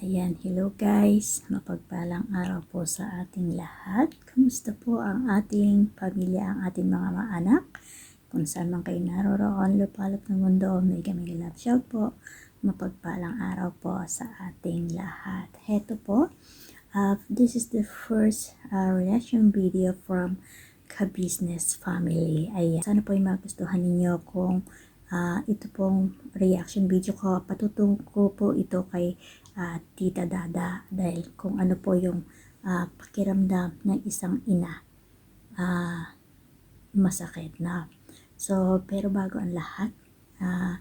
Ayan, hello guys. Mapagpalang araw po sa ating lahat. Kumusta po ang ating pamilya, ang ating mga maanak? Kung saan man kayo naroroon, lupalop ng mundo, may kami love shout po. Mapagpalang araw po sa ating lahat. Heto po, uh, this is the first uh, reaction video from ka-business family. Ayan. Sana po yung magustuhan ninyo kung ah, ito pong reaction video ko. Patutong ko po ito kay ah, Tita Dada dahil kung ano po yung ah, pakiramdam ng isang ina. Ah, masakit na. So, pero bago ang lahat, ah,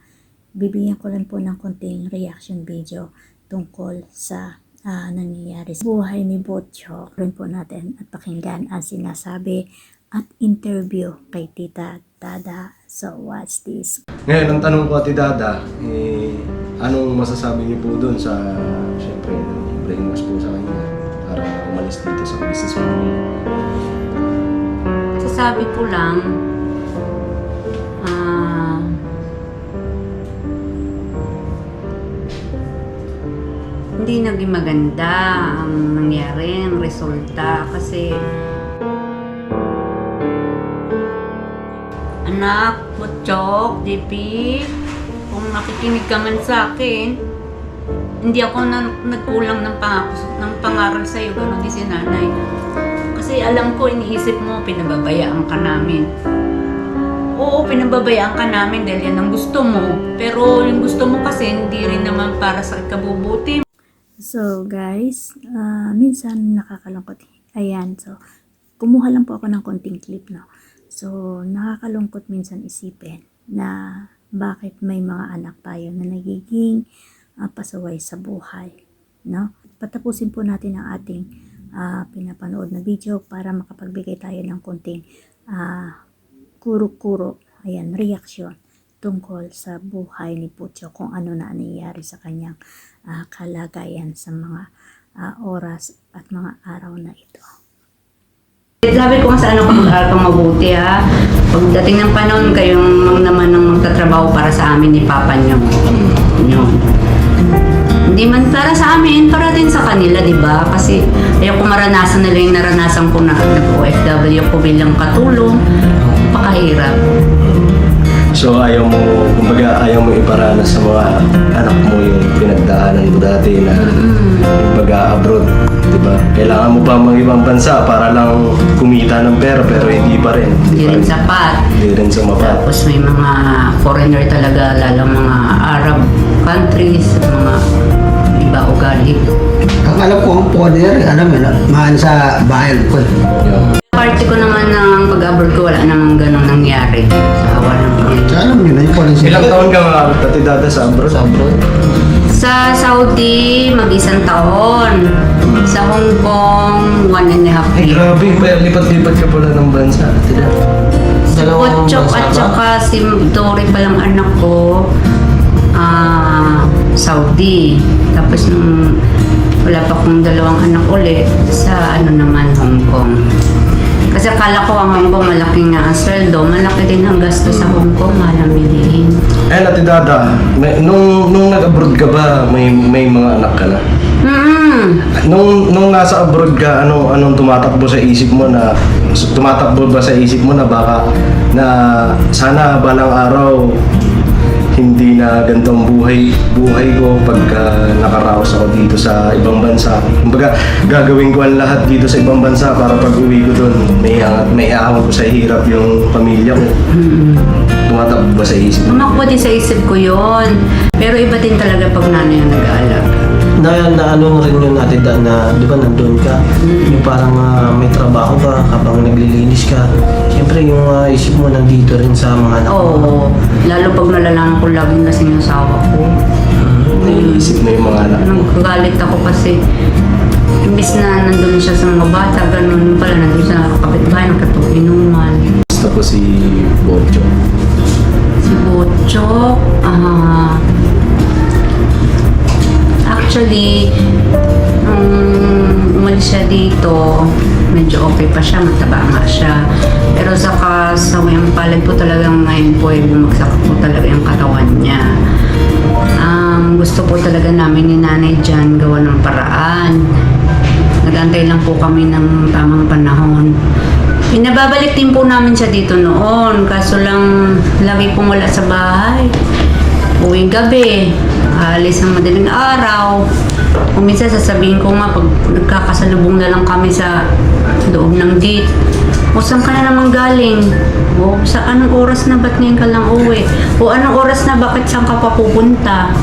bibigyan ko lang po ng konting reaction video tungkol sa ah, nangyayari sa buhay ni Botcho. Rin po natin at pakinggan ang sinasabi at interview kay Tita Dada. So, watch this. Ngayon, ang tanong ko ati Dada, eh, anong masasabi niyo po doon sa, syempre, brainwash po sa kanya para umalis dito sa business family? Sasabi ko lang, ah, hindi naging maganda ang nangyari, ang resulta. Kasi, anak, Butchok, JP, kung nakikinig ka man sa akin, hindi ako na, nagkulang ng, pangako, ng pangaral sa'yo, gano'n din si nanay. Kasi alam ko, iniisip mo, pinababayaan ka namin. Oo, pinababayaan ka namin dahil yan ang gusto mo. Pero yung gusto mo kasi hindi rin naman para sa ikabubuti. So, guys, ah, minsan nakakalungkot. Ayan, so, kumuha lang po ako ng konting clip, no? So, nakakalungkot minsan isipin na bakit may mga anak tayo na nagiging ah, pasaway sa buhay, no? Patapusin po natin ang ating ah, pinapanood na video para makapagbigay tayo ng konting ah, kuro-kuro, ayan, reaksyon tungkol sa buhay ni Pucho kung ano na nangyayari sa kanyang ah, kalagayan sa mga ah, oras at mga araw na ito. Sabi ko nga sa ano kung mag-aaral kang mabuti ha. Pagdating ng panahon, kayong naman ang magtatrabaho para sa amin ni Papa niyo. Yun. Hindi man para sa amin, para din sa kanila, di ba? Kasi ayoko maranasan nila yung naranasan ko na nag-OFW ko bilang katulong. Pakahirap. So, ayaw mo, kumbaga, ayaw mo iparanas sa mga anak mo yung pinagdaanan mo dati na mag-abroad, di ba? Kailangan mo pa mag ibang bansa para lang kumita ng pera pero hindi pa rin. Hindi rin sapat. Hindi rin sumapat. Tapos may mga foreigner talaga, lalo mga Arab countries, mga iba ugali. Ang alam ko ang poder, alam mo na, mahal sa bayan ko. eh. Yeah. Party ko naman ng pag-abroad ko, wala namang ganong nangyari. Kaya alam nyo na yung policy. Ilang taon ka mga tati Dada sa abroad? Sa abroad? Sa Saudi, mag-isang taon. Sa Hong Kong, one and a half Ay, year. grabe. May lipat-lipat ka pala ng bansa, ati Dada. Kotchok at saka si Tori palang anak ko, ah, Saudi. Tapos nung wala pa kong dalawang anak ulit, sa ano naman, Hong Kong. Kasi akala ko ang Hong Kong malaki nga ang sweldo, malaki din ang gasto sa Hong Kong, mahal ang bilihin. Eh, ati Dada, may, nung, nung nag-abroad ka ba, may, may mga anak ka na? Mm. Nung, nung nasa abroad ka, ano, anong tumatakbo sa isip mo na, tumatakbo ba sa isip mo na baka, na sana balang araw, hindi na ganitong buhay buhay ko pagka nakaraos ako dito sa ibang bansa. Kumbaga, gagawin ko ang lahat dito sa ibang bansa para pag uwi ko doon, may may ahon ko sa hirap yung pamilya ko. Tumatakbo ba sa isip? Tumakbo din sa isip ko yon. Pero iba din talaga pag nanay ang nag-aalaga. Na, na ano rin yun natin da, na, di ba nandun ka, yung parang ah, may trabaho ka habang naglilinis ka. Siyempre yung ah, isip mo nandito rin sa mga anak mo. Oo. Lalo pag nalalaman ko laging lasing yung asawa ko. Naiisip mo yung mga anak mo. Nagagalit ako kasi imbis na nandun siya sa mga bata, ganun pala nandun sa kapitbahay, nagkatuinuman. Gusto ko si Bojo. Si Botchok, ah... actually, nung umalis siya dito, medyo okay pa siya, mataba nga siya. Pero sa kasawang palad po talagang ngayon po ay bumagsak po talaga yung katawan niya. Ang gusto po talaga namin ni nanay dyan, gawa ng paraan. Nagantay lang po kami ng tamang panahon. Pinababalik din po namin siya dito noon, kaso lang lagi pong wala sa bahay. Uwing gabi, alis ng madaling araw. Kung minsan sasabihin ko nga, pag nagkakasalubong na lang kami sa loob ng gate, o saan ka na naman galing? O sa anong oras na ba't ngayon ka lang uwi? O anong oras na bakit saan ka pa pupunta?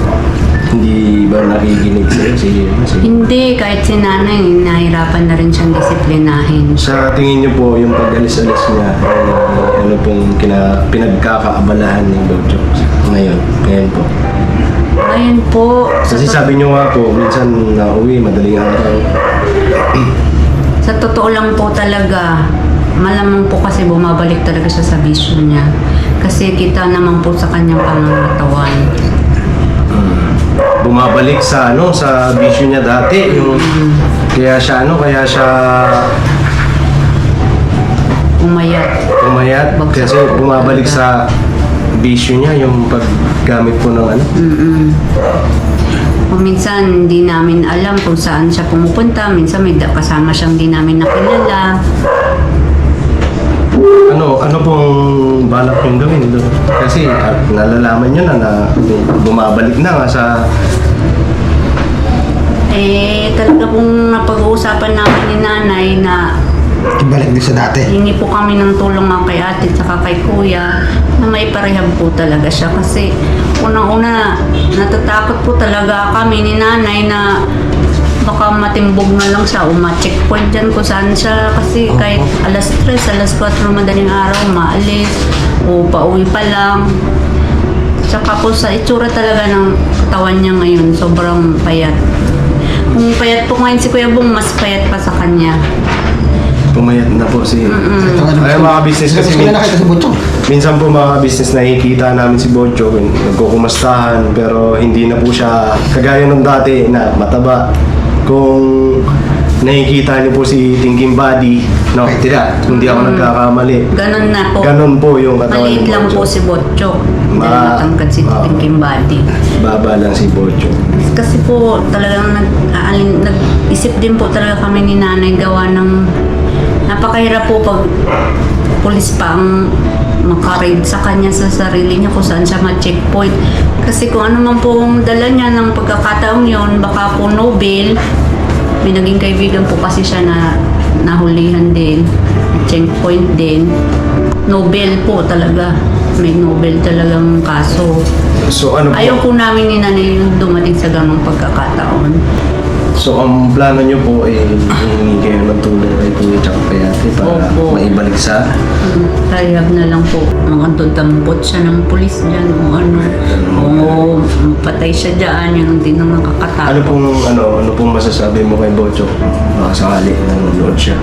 Hindi ba nakikinig sa'yo si, si Hindi, kahit si nanay, nahirapan na rin siyang disiplinahin. Sa tingin niyo po, yung pag-alis-alis niya, eh, ano pong kina, pinagkakaabalahan ni Bojo ngayon? Ngayon po. Ayun po. Kasi sabi niyo nga po, minsan nauwi, madaling araw. Sa totoo lang po talaga, malamang po kasi bumabalik talaga siya sa bisyo niya. Kasi kita naman po sa kanyang pangangatawan. Bumabalik sa ano, sa bisyo niya dati. Yung, kaya siya ano, kaya siya Umayat. umayat. Bagsak Kasi bumabalik sa bisyo niya, yung paggamit po ng ano. Mm-mm. Kung minsan hindi namin alam kung saan siya pumupunta. Minsan may da- kasama siyang hindi namin nakilala. Ano, ano pong balak yung gawin doon? Kasi at nalalaman niyo na na bumabalik na nga sa Eh, talaga pong napag-uusapan namin ni nanay na Ibalik din sa dati. Hingi po kami ng tulong nga kay ate at kay kuya na may parehab po talaga siya kasi unang-una natatakot po talaga kami ni nanay na baka matimbog na lang siya o ma-checkpoint dyan kung saan siya kasi kahit alas 3, alas 4 madaling araw maalis o pauwi pa lang Tsaka po sa itsura talaga ng katawan niya ngayon, sobrang payat. Kung payat po ngayon si Kuya Bong, mas payat pa sa kanya. Pumayat na po si... Ay, mga business kasi Kasi min- na nakita si Butchong. Minsan po mga business nakikita namin si Bojo, nagkukumastahan, pero hindi na po siya kagaya nung dati na mataba. Kung nakikita niyo po si Thinking Body, no, tira, hindi ako nagkakamali. Ganon na po. Ganon po yung katawan Maliit ni lang po si Botcho. Dahil Ma- matangkad si ah. Thinking Body. Baba lang si Bojo. Kasi po talagang nag, aalin, nag-isip din po talaga kami ni nanay gawa ng napakahirap po pag pulis pa ang makaraid sa kanya sa sarili niya kung saan siya ma-checkpoint. Kasi kung ano man po ang dala niya ng pagkakataong yon baka po no bail. May naging kaibigan po kasi siya na nahulihan din, checkpoint din. Nobel po talaga. May Nobel talagang kaso. So ano po? Ayaw po namin ni nanay yung dumating sa ganong pagkakataon. So ang plano niyo po ay hihingi kayo ng tulong kay Kuya tsaka kay Ate para Opo. maibalik sa Tayag na lang po. Makatutambot siya ng pulis dyan o ano. O mapatay siya dyan. Ang din ang Ano pong ano, ano pong masasabi mo kay Bocho? Baka sakali nanonood siya.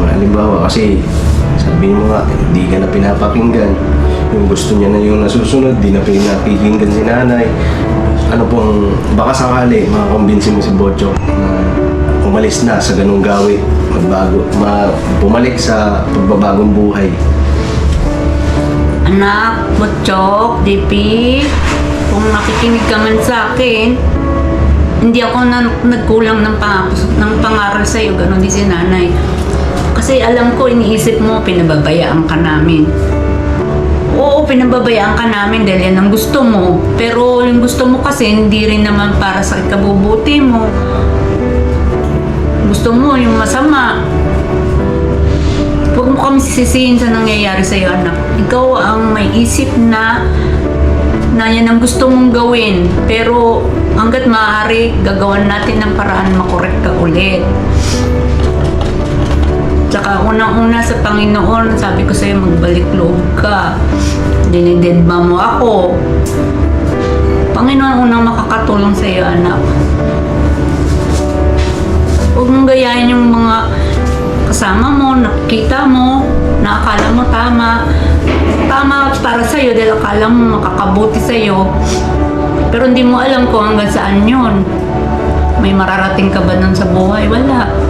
Uh, halimbawa kasi sabi mo nga, hindi ka na pinapakinggan. Yung gusto niya na yung nasusunod, di na pinapakinggan si nanay. Ano pong, baka sakali, makakumbinsin mo si Bocho na umalis na sa ganung gawi, magbago, ma, bumalik sa pagbabagong buhay. Anak, Butchok, DP, kung nakikinig ka man sa akin, hindi ako na, nagkulang ng, pang, ng pangaral sa iyo, ganun din si nanay. Kasi alam ko, iniisip mo, pinababayaan ka namin. Pinababayaan ka namin dahil yan ang gusto mo. Pero yung gusto mo kasi, hindi rin naman para sa ikabubuti mo. Gusto mo yung masama. Huwag mo kami sisisihin sa nangyayari sa'yo, anak. Ikaw ang may isip na na yan ang gusto mong gawin. Pero hanggat maaari, gagawan natin ng paraan makorek ka ulit. Tsaka unang-una sa Panginoon, sabi ko sa'yo, magbalik loob ka. Dinidedma mo ako. Panginoon unang makakatulong sa'yo, anak. Huwag mong gayahin yung mga kasama mo, nakikita mo, na akala mo tama. Tama para sa'yo dahil akala mo makakabuti sa'yo. Pero hindi mo alam kung hanggang saan yun. May mararating ka ba nun sa buhay? Wala.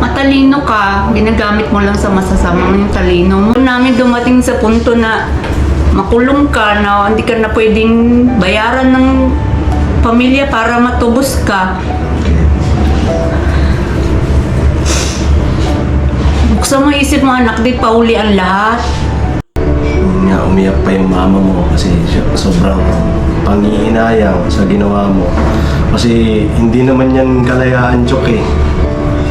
Matalino ka, ginagamit mo lang sa masasamang yung talino mo. Namin dumating sa punto na makulong ka na hindi ka na pwedeng bayaran ng pamilya para matubos ka. Buksan mo isip mo anak, di pauli ang lahat. Nga, umiyak pa yung mama mo kasi sobrang panghihinayang sa ginawa mo. Kasi hindi naman yan kalayaan, Chok eh.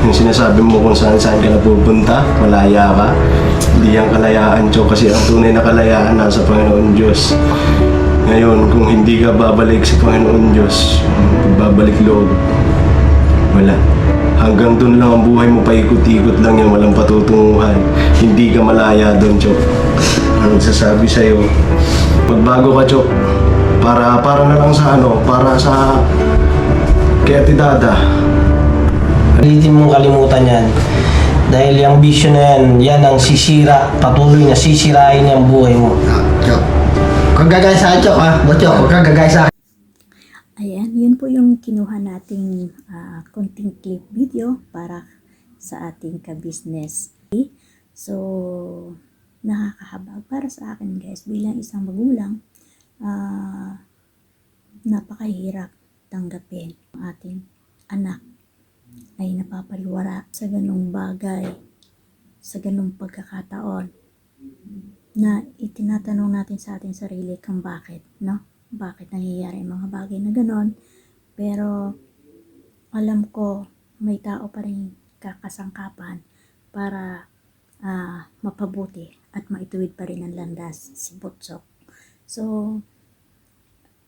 Yung sinasabi mo kung saan saan ka napupunta, malaya ka. Hindi yan kalayaan, Chok, kasi ang tunay na kalayaan nasa Panginoon Diyos. Ngayon, kung hindi ka babalik sa Panginoon Diyos, babalik loob, wala. Hanggang doon lang ang buhay mo, paikot-ikot lang yan, walang patutunguhan. Hindi ka malaya doon, Chok. Ang sasabi sa'yo, magbago ka, Chok. Para, para na lang sa ano, para sa kay Ate Dada. Pilitin mong kalimutan yan. Dahil yung vision na yan, yan ang sisira, patuloy na sisirain yung buhay mo. Ah, Chok. Kung gagaya sa akin, Chok, ha? Butchok, huwag kang gagaya sa akin. Ayan, yun po yung kinuha nating ah, konting clip video para sa ating ka-business. So, nakakahabag para sa akin guys bilang isang magulang ah, napakahirap tanggapin ang ating anak ay napapaliwara sa ganong bagay sa ganong pagkakataon na itinatanong natin sa ating sarili kung bakit, no? Bakit nangyayari ang mga bagay na ganon. Pero alam ko may tao pa rin kakasangkapan para ah, mapabuti at maituwid pa rin ang landas si Botsok. So,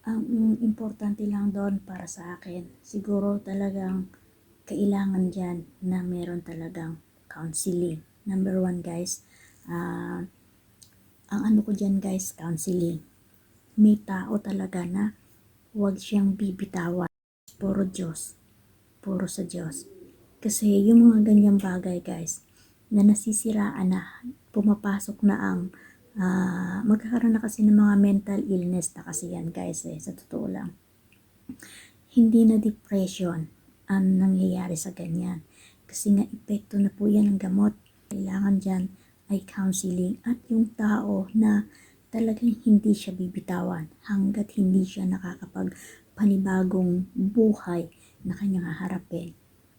ang importante lang doon para sa akin, siguro talagang kailangan dyan na meron talagang counseling. Number one guys, ah, ang ano ko dyan guys, counseling. May tao talaga na huwag siyang bibitawan. Puro Diyos. Puro sa Diyos. Kasi yung mga ganyang bagay guys, na nasisiraan na, pumapasok na ang, ah, magkakaroon na kasi ng mga mental illness na kasi yan guys eh, sa totoo lang. Hindi na depression ang nangyayari sa ganyan. Kasi nga epekto na po yan ng gamot. Kailangan dyan ay counseling at yung tao na talagang hindi siya bibitawan hanggat hindi siya nakakapag panibagong buhay na kanyang haharapin.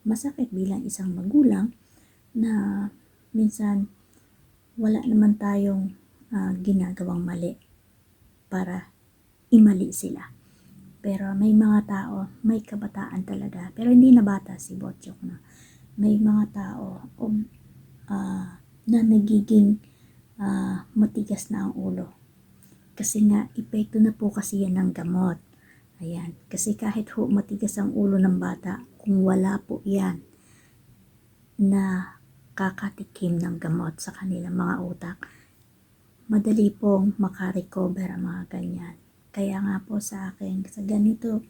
Masakit bilang isang magulang na minsan wala naman tayong ah, ginagawang mali para imali sila. Pero may mga tao, may kabataan talaga. Pero hindi na bata si Botchok na. May mga tao um, ah, na nagiging ah, matigas na ang ulo. Kasi nga, epekto na po kasi yan ng gamot. Ayan. Kasi kahit ho matigas ang ulo ng bata, kung wala po yan na kakatikim ng gamot sa kanilang mga utak, madali pong makarecover ang mga ganyan. Kaya nga po sa akin, sa ganito,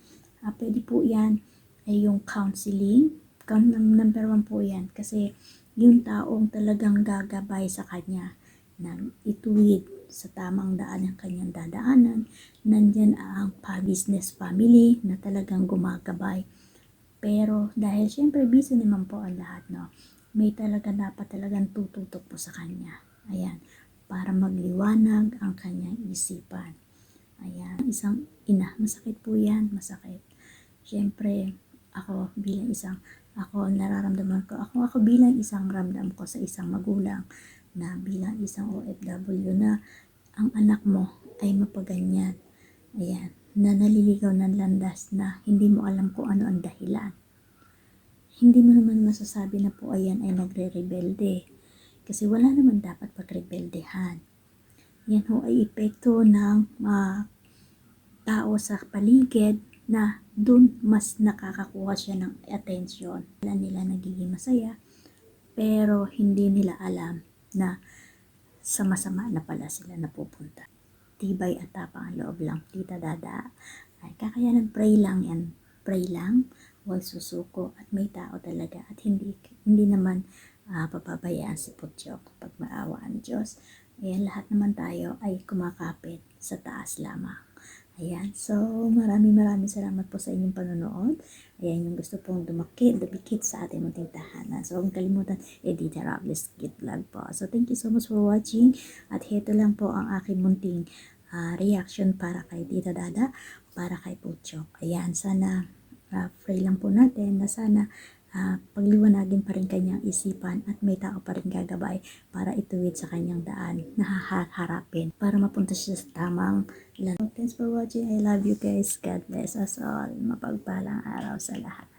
ah, pwede po yan ay yung counseling. Number one po yan. Kasi yung taong talagang gagabay sa kanya ng ituwid sa tamang daan ang kanyang dadaanan. Nandyan ang pa-business family na talagang gumagabay. Pero dahil syempre busy naman po ang lahat, no? May talaga dapat talagang tututok po sa kanya. Ayan. Para magliwanag ang kanyang isipan. Ayan. Isang ina. Masakit po yan. Masakit. Syempre, ako bilang isang ako nararamdaman ko ako ako bilang isang ramdam ko sa isang magulang na bilang isang OFW na ang anak mo ay mapaganyan ayan na naliligaw ng landas na hindi mo alam kung ano ang dahilan hindi mo naman masasabi na po ayan ay nagre-rebelde kasi wala naman dapat pagrebeldehan yan ho ay epekto ng ah, tao sa paligid na dun mas nakakakuha siya ng attention. Wala nila nagiging masaya, pero hindi nila alam na sa masama na pala sila napupunta. Tibay at tapang ang loob lang, tita dada. Ay, kakayanan, pray lang yan. Pray lang, huwag susuko at may tao talaga at hindi hindi naman ah, papabayaan si Putyok pag maawa ang Diyos Ayan, lahat naman tayo ay kumakapit sa taas lamang. Ayan, so maraming maraming salamat po sa inyong panonood. Ayan, yung gusto pong dumakit, dumikit sa ating munting tahanan. So, huwag kalimutan, Edita Robles Kid Vlog po. So, thank you so much for watching. At heto lang po ang aking munting ah, reaction para kay Tita Dada, para kay Puchok. Ayan, sana ah, pray lang po natin na sana ah, pagliwanagin pa rin kanyang isipan at may tao pa rin gagabay para ituwid sa kanyang daan na haharapin para mapunta siya sa tamang lalo. Thanks for watching. I love you guys. God bless us all. Mapagpalang araw sa lahat.